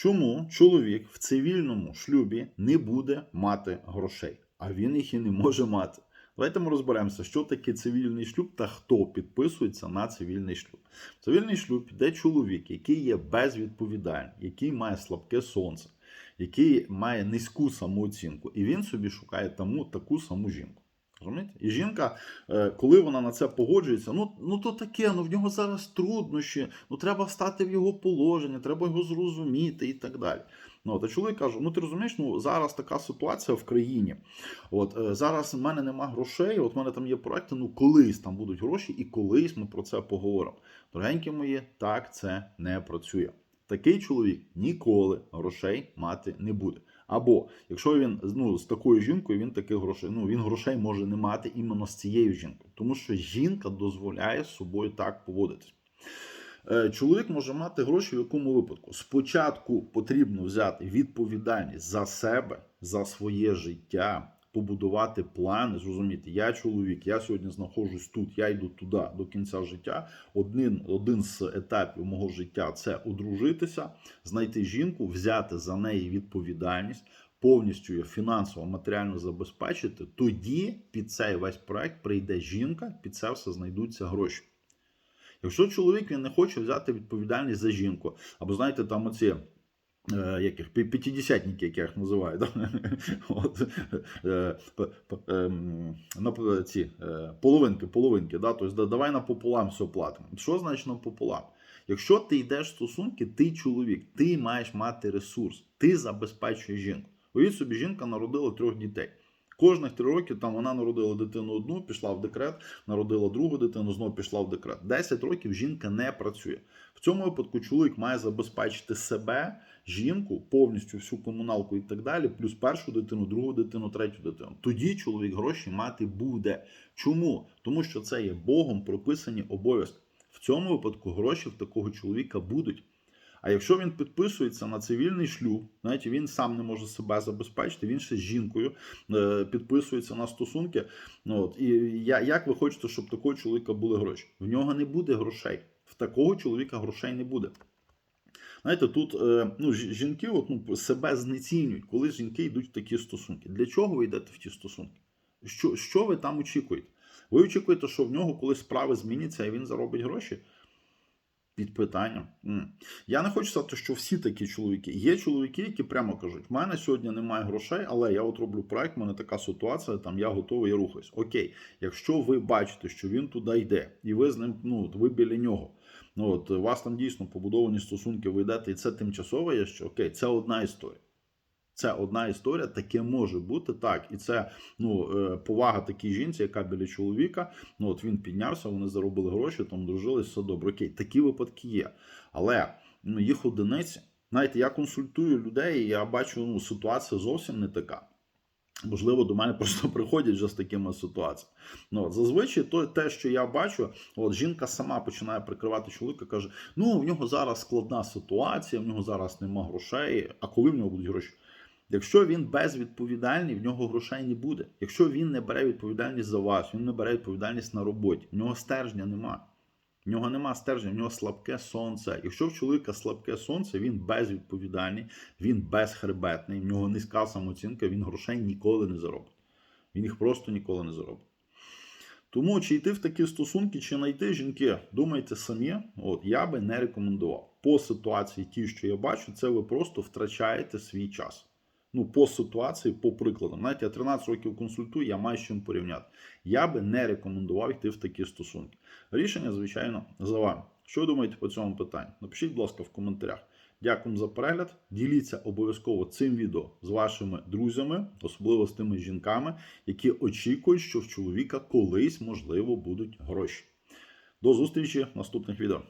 Чому чоловік в цивільному шлюбі не буде мати грошей, а він їх і не може мати? Давайте ми розберемося, що таке цивільний шлюб та хто підписується на цивільний шлюб. Цивільний шлюб йде чоловік, який є безвідповідальний, який має слабке сонце, який має низьку самооцінку, і він собі шукає тому таку саму жінку. Розумієте? І жінка, е, коли вона на це погоджується, ну, ну то таке, ну в нього зараз труднощі, ну треба стати в його положення, треба його зрозуміти і так далі. Ну, от, чоловік каже: ну ти розумієш, ну зараз така ситуація в країні. От е, зараз в мене нема грошей, от в мене там є проекти, ну колись там будуть гроші, і колись ми про це поговоримо. Дорогенькі мої, так це не працює. Такий чоловік ніколи грошей мати не буде. Або якщо він ну, з такою жінкою, він таких грошей, ну він грошей може не мати іменно з цією жінкою, тому що жінка дозволяє собою так поводитись. Е, Чоловік може мати гроші в якому випадку? Спочатку потрібно взяти відповідальність за себе, за своє життя, побудувати плани, зрозуміти, я чоловік, я сьогодні знаходжусь тут, я йду туди до кінця життя. Один, один з етапів мого життя це одружитися, знайти жінку, взяти за неї відповідальність. Повністю її фінансово, матеріально забезпечити, тоді під цей весь проект прийде жінка, під це все знайдуться гроші. Якщо чоловік він не хоче взяти відповідальність за жінку, або знаєте, там оці. Е, Яких п'ятидесятники, як я їх називаю, да? От, е, е, на п- ці е, половинки, половинки, да? тобто да- давай напополам все платимо. Що значить на пополам? Якщо ти йдеш в стосунки, ти чоловік, ти маєш мати ресурс, ти забезпечуєш жінку. Уявіть собі, жінка народила трьох дітей. Кожних три роки там вона народила дитину одну, пішла в декрет, народила другу дитину, знову пішла в декрет. 10 років жінка не працює. В цьому випадку чоловік має забезпечити себе, жінку, повністю всю комуналку і так далі, плюс першу дитину, другу дитину, третю дитину. Тоді чоловік гроші мати буде. Чому? Тому що це є Богом прописані обов'язки. В цьому випадку гроші в такого чоловіка будуть. А якщо він підписується на цивільний шлюб, знаєте, він сам не може себе забезпечити, він ще з жінкою е, підписується на стосунки. Ну, от, і я, як ви хочете, щоб такого чоловіка були гроші? В нього не буде грошей. В такого чоловіка грошей не буде. Знаєте, тут е, ну, жінки от, ну, себе знецінюють, коли жінки йдуть в такі стосунки. Для чого ви йдете в ті стосунки? Що, що ви там очікуєте? Ви очікуєте, що в нього колись справи зміняться і він заробить гроші? Під питанням. Я не хочу сказати, що всі такі чоловіки. Є чоловіки, які прямо кажуть: в мене сьогодні немає грошей, але я от роблю проект, в мене така ситуація, там я готовий, я рухаюсь. Окей, якщо ви бачите, що він туди йде, і ви з ним, ну ви біля нього. Ну от у вас там дійсно побудовані стосунки, ви йдете, і це тимчасово є що окей, це одна історія. Це одна історія, таке може бути так. І це ну, е, повага такій жінці, яка біля чоловіка. Ну от він піднявся, вони заробили гроші, там дружились, все добре. Окей, такі випадки є. Але ну, їх одиниці. Знаєте, я консультую людей, і я бачу, ну, ситуація зовсім не така. Можливо, до мене просто приходять вже з такими ситуаціями. Ну, от, зазвичай то, те, що я бачу, от жінка сама починає прикривати чоловіка, каже: ну, в нього зараз складна ситуація, в нього зараз нема грошей. А коли в нього будуть гроші? Якщо він безвідповідальний, в нього грошей не буде. Якщо він не бере відповідальність за вас, він не бере відповідальність на роботі, в нього стержня нема. В нього нема стержня, в нього слабке сонце. Якщо в чоловіка слабке сонце, він безвідповідальний, він безхребетний, в нього низька самооцінка, він грошей ніколи не заробить. Він їх просто ніколи не заробить. Тому чи йти в такі стосунки, чи знайти жінки, думайте самі, от я би не рекомендував. По ситуації, ті, що я бачу, це ви просто втрачаєте свій час. Ну, по ситуації, по прикладам. Знаєте, я 13 років консультую, я маю з чим порівняти. Я би не рекомендував йти в такі стосунки. Рішення, звичайно, за вами. Що ви думаєте по цьому питанню? Напишіть, будь ласка, в коментарях. Дякую за перегляд. Діліться обов'язково цим відео з вашими друзями, особливо з тими жінками, які очікують, що в чоловіка колись, можливо, будуть гроші. До зустрічі в наступних відео.